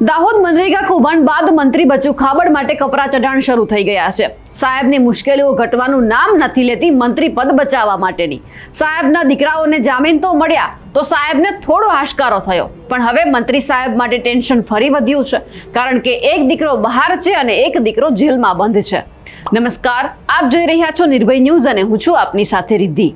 દાહોદ મનરેગા કૌભાંડ બાદ મંત્રી બચુ ખાબડ માટે કપરા ચઢાણ શરૂ થઈ ગયા છે. સાહેબની મુશ્કેલીઓ ઘટવાનું નામ નથી લેતી મંત્રી પદ બચાવવા માટેની. સાહેબના દીકરાઓને જામીન તો મળ્યા, તો સાહેબને થોડો હાશકારો થયો. પણ હવે મંત્રી સાહેબ માટે ટેન્શન ફરી વધ્યું છે, કારણ કે એક દીકરો બહાર છે અને એક દીકરો જેલમાં બંધ છે. નમસ્કાર, આપ જોઈ રહ્યા છો નિર્ભય ન્યૂઝ અને હું છું આપની સાથે રિદ્ધિ.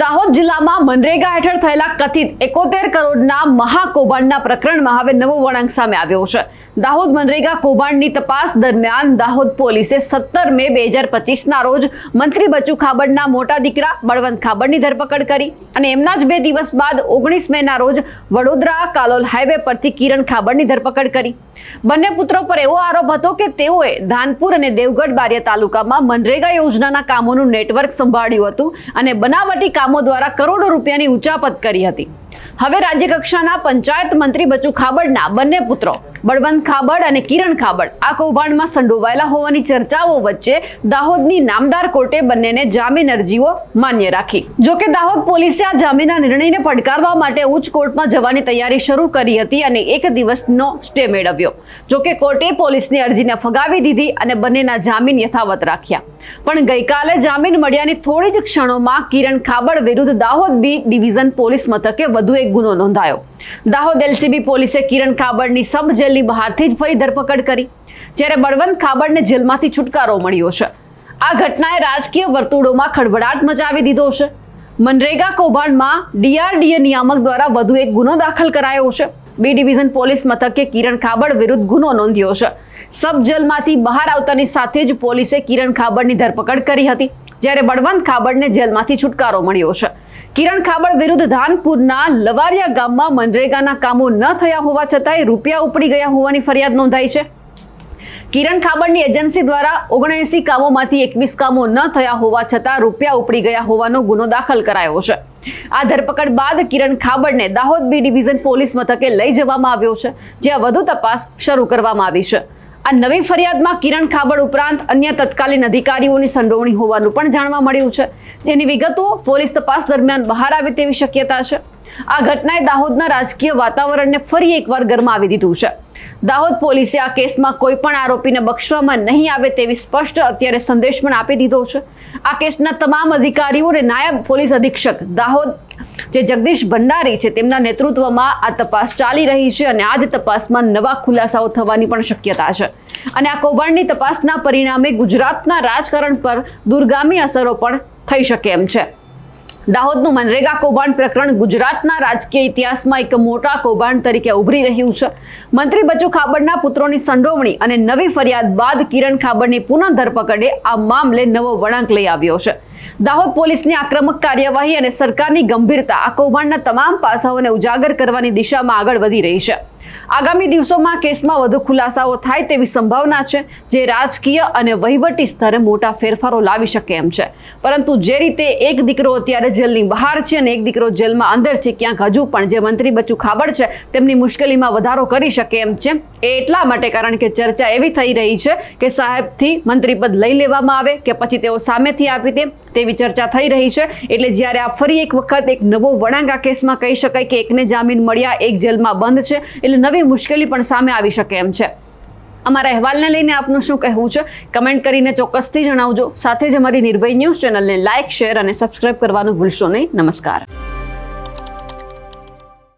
દાહોદ જિલ્લામાં મનરેગા હેઠળ થયેલા કથિત એકોતેર કરોડના મહાકૌભાંડના પ્રકરણમાં હવે નવો વળાંક સામે આવ્યો છે. દાહોદ મનરેગા કૌભાંડની તપાસ દરમિયાન દાહોદ પોલીસે સત્તર મે બે હજાર પચીસના રોજ મંત્રી બચુ ખાબડના મોટા દીકરા બળવંત ખાબડની ધરપકડ કરી અને એમના જ બે દિવસ બાદ ઓગણીસ મેના રોજ વડોદરા કાલોલ હાઈવે પરથી કિરણ ખાબડની ધરપકડ કરી. બંને પુત્રો પર એવો આરોપ હતો કે તેઓએ ધાનપુર અને દેવગઢ બારિયા તાલુકામાં મનરેગા યોજનાના કામોનું નેટવર્ક સંભાળ્યું હતું અને બનાવટી કામો દ્વારા કરોડો રૂપિયાની ઉચાપત કરી હતી. હવે રાજ્યકક્ષાના પંચાયત મંત્રી બચુ ખાબડના બંને પુત્રો બળવંત ખાબડ અને કિરણ ખાબડ. આ કૌભાંડમાં સંડોવાયેલા હોવાની ચર્ચાઓ વચ્ચે દાહોદની નામદાર કોર્ટે બંનેને જામીન અરજીઓ માન્ય રાખી. જો કે દાહોદ પોલીસે આ જામીનના નિર્ણયને પડકારવા માટે ઉચ્ચ કોર્ટમાં જવાની તૈયારી શરૂ કરી હતી અને એક દિવસનો સ્ટે મેળવ્યો. જો કે કોર્ટે પોલીસની અરજીને ફગાવી દીધી અને બંનેના જામીન યથાવત રાખ્યા. પણ ગઈકાલે જામીન મળ્યાની થોડી જ ક્ષણોમાં કિરણ ખાબડ વિરુદ્ધ દાહોદ બી ડિવિઝન પોલીસ મથકે વધુ એક ગુનો નોંધાયો. દાહોદ એલસીબી પોલીસે કિરણ ખાબડની સબ જેલની બહારથી જ ફરી ધરપકડ કરી. જ્યારે બળવંત ખાબડને જેલમાંથી છુટકારો મળ્યો છે. આ ઘટનાએ રાજકીય વર્તુળોમાં ખળભળાટ મચાવી દીધો છે. મનરેગા કૌભાંડમાં ડીઆરડીએ નિયામક દ્વારા વધુ એક ગુનો દાખલ કરાયો છે. બી ડિવિઝન પોલીસ મથકે કિરણ ખાબડ વિરુદ્ધ ગુનો નોંધ્યો છે. સબ જેલમાંથી બહાર આવતાની સાથે જ પોલીસે કિરણ ખાબડની ધરપકડ કરી હતી. જ્યારે બળવંત ખાબડને જેલમાંથી છુટકારો મળ્યો છે. કિરણ ખાબડ વિરુદ્ધ ધાનપુરના લવારિયા ગામમાં મનરેગાના કામો ન થયા હોવા છતાંય રૂપિયા ઉપડી ગયા હોવાની ફરિયાદ નોંધાઈ છે. કિરણ ખાબડની એજન્સી દ્વારા ઓગણએસી કામોમાંથી એકવીસ કામો ન થયા હોવા છતાં રૂપિયા ઉપડી ગયા હોવાનો ગુનો દાખલ કરાયો છે. આ ધરપકડ બાદ કિરણ ખાબડને દાહોદ બી ડિવિઝન પોલીસ મથકે લઈ જવામાં આવ્યો છે, જ્યાં વધુ તપાસ શરૂ કરવામાં આવી છે. આ નવી ફરિયાદમાં કિરણ ખાબડ ઉપરાંત અન્ય તત્કાલીન અધિકારીઓની સંડોવણી હોવાનું પણ જાણવા મળ્યું છે. જેની વિગતો પોલીસ તપાસ દરમિયાન બહાર આવે તેવી શક્યતા છે. આ ઘટનાએ દાહોદના રાજકીય વાતાવરણને ફરી એકવાર ગરમાવી દીધું છે. દાહોદ પોલીસે આ કેસમાં કોઈ પણ આરોપીને બક્ષવામાં નહીં આવે તેવી સ્પષ્ટ અત્યારે સંદેશ પણ આપી દીધો છે. આ કેસના તમામ અધિકારીઓ અને નાયબ પોલીસ અધિક્ષક દાહોદ જે જગદીશ ભંડારી છે, તેમના નેતૃત્વમાં આ તપાસ ચાલી રહી છે અને આ જ તપાસમાં નવા ખુલાસાઓ થવાની પણ શક્યતા છે. અને આ કૌભાંડની તપાસના પરિણામે ગુજરાતના રાજકારણ પર દૂરગામી અસરો પણ થઈ શકે એમ છે. દાહોદનું મનરેગા કૌભાંડ પ્રકરણ ગુજરાતના રાજકીય ઇતિહાસમાં એક મોટા કૌભાંડ તરીકે ઉભરી રહ્યું છે. મંત્રી બચુ ખાબડના પુત્રોની સંડોવણી અને નવી ફરિયાદ બાદ કિરણ ખાબડની પુનઃ ધરપકડે આ મામલે નવો વળાંક લઈ આવ્યો છે. દાહોદ પોલીસની આક્રમક કાર્યવાહી અને સરકારની ગંભીરતા આ કૌભાંડના તમામ પાસાઓને ઉજાગર કરવાની દિશામાં આગળ વધી રહી છે. આગામી દિવસોમાં કેસમાં વધુ ખુલાસાઓ થાય તેવી સંભાવના છે જે રાજકીય અને વહીવટી સ્તરે મોટા ફેરફારો લાવી શકે એમ છે. પરંતુ જે રીતે એક દીકરો અત્યારે જેલની બહાર છે અને એક દીકરો જેલમાં અંદર છે, ક્યાંક હજુ પણ જે મંત્રી બચ્ચુ ખાબડ છે, તેમની મુશ્કેલીમાં વધારો કરી શકે એમ છે. એ એટલા માટે કારણ કે ચર્ચા એવી થઈ રહી છે કે સાહેબથી મંત્રીપદ લઈ લેવામાં આવે કે પછી તેઓ સામેથી આપી દે તેવી ચર્ચા થઈ રહી છે. એટલે જ્યારે આ ફરી એક વખત એક નવો વળાંક આ કેસમાં કહી શકાય કે એકને જામીન મળ્યા, એક જેલમાં બંધ છે, એટલે નવી મુશ્કેલી પણ સામે આવી શકે એમ છે. અમારા અહેવાલને લઈને આપનું શું કહેવું છે? કમેન્ટ કરીને ચોક્કસથી જણાવજો. સાથે જ અમારી નિર્ભય ન્યૂઝ ચેનલને લાઇક શેર અને સબસ્ક્રાઇબ કરવાનું ભૂલશો નહીં. નમસ્કાર.